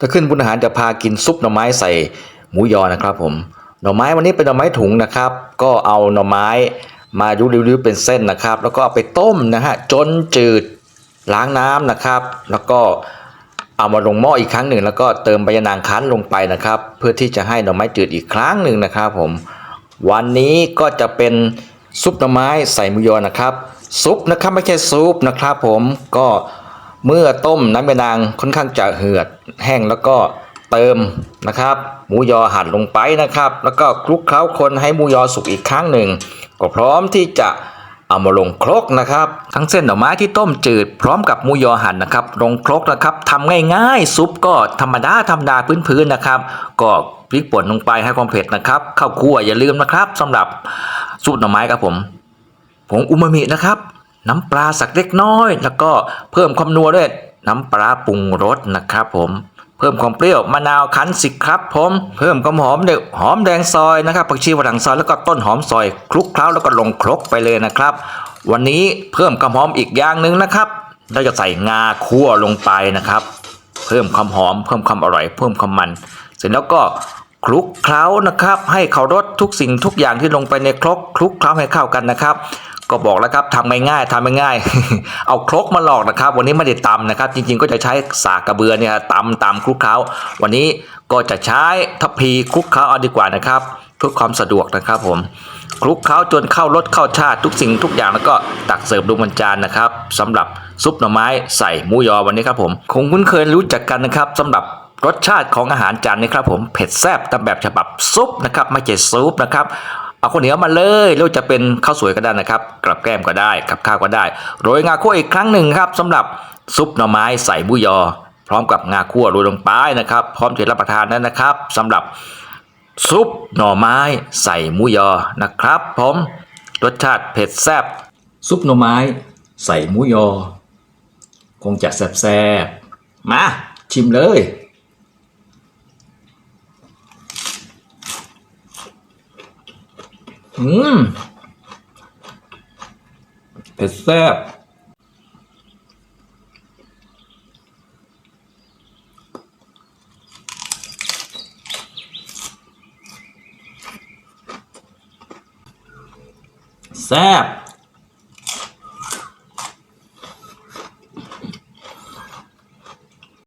ถ้าขึ้นบุญอาหารจะพากินซุปหน่อไม้ใส่หมูยอนะครับผมหน่อไม้วันนี้เป็นหน่อไม้ถุงนะครับ ก็เอาหน่อไม้มายุริ้วๆเป็นเส้นนะครับ แล้วก็เอาไปต้มนะฮะจนจืดล้างน้ำนะครับ แล้วก็เอามาลงหม้ออีกครั้งหนึ่ง แล้วก็เติมใบยะนางคั้นลงไปนะครับ เพื่อที่จะให้หน่อไม้จืดอีกครั้งหนึ่งนะครับ ผม วันนี้ก็จะเป็นซุปหน่อไม้ใส่หมูยอนะครับ ซุปนะครับไม่ใช่ซุปนะครับ ผมก็ เมื่อต้มน้ำยานางค่อนข้างจะเหือดแห้งแล้วก็เติมนะครับ หมูยอหั่นลงไปนะครับ แล้วก็คลุกเคล้าคนให้หมูยอสุกอีกครั้งหนึ่ง ก็พร้อมที่จะเอามาลงครกนะครับ ทั้งเส้นหน่อไม้ที่ต้มจืดพร้อมกับหมูยอหั่นนะครับ ลงครกนะครับทำง่ายๆ ซุปก็ธรรมดาธรรมดาพื้นๆนะครับ ก็พริกป่นลงไปให้ความเผ็ดนะครับข้าวคั่วอย่าลืมนะครับสำหรับซุปหน่อไม้ครับผมผงอูมามินะครับ น้ำปลาสักเล็กน้อย แล้วก็เพิ่มความนัวด้วยน้ำปลาปรุงรสนะครับผมเพิ่มความเปรี้ยวมะนาวคั้นสิครับผมเพิ่มความหอมเด็กหอมแดงซอยนะครับผักชีฝรั่งซอยแล้วก็ต้นหอมซอยคลุกเคล้าแล้วก็ลงครกไปเลยนะครับ วันนี้เพิ่มความหอมอีกอย่างหนึ่งนะครับ เราจะใส่งาคั่วลงไปนะครับ เพิ่มความหอม เพิ่มความอร่อย เพิ่มความมัน เสร็จแล้วก็คลุกเคล้านะครับ ให้เขารสทุกสิ่งทุกอย่างที่ลงไปในครกคลุกเคล้าให้เข้ากันนะครับ ก็บอกแล้วครับทำง่ายๆทำง่ายๆ เอาครกมาหลอกนะครับ วันนี้ไม่ได้ตำนะครับ จริงๆก็จะใช้สากกระเบือเนี่ยตำตำคลุกเคล้า วันนี้ก็จะใช้ทัพพีคลุกเคล้าเอาดีกว่านะครับเพื่อความสะดวกนะครับผมคลุกเคล้าจนเข้ารสเข้าชาติทุกสิ่งทุกอย่างแล้วก็ตักเสิร์ฟลงบนจานนะครับสำหรับซุปหน่อไม้ใส่หมูยอวันนี้ครับผมคงคุ้นเคยรู้จักกันนะครับสำหรับรสชาติของอาหารจานนี้ครับผมเผ็ดแซ่บตามแบบฉบับซุปนะครับไม่ใช่ซุปนะครับ เอาข้าวเหนียวมาเลยหรือจะเป็นข้าวสวยก็ได้นะครับกลับแก้มก็ได้กับข้าวก็ได้ โรยงาคั่วอีกครั้งหนึ่งครับสำหรับซุปหน่อไม้ใส่หมูยอ พร้อมกับงาคั่วโรยลงไปนะครับ พร้อมจะรับประทานนั้นนะครับสำหรับซุปหน่อไม้ใส่หมูยอนะครับผมรสชาติเผ็ดแซ่บซุปหน่อไม้ใส่หมูยอ คงจะแซ่บๆมาชิมเลย อืมเผ็ดแซ่บแซ่บ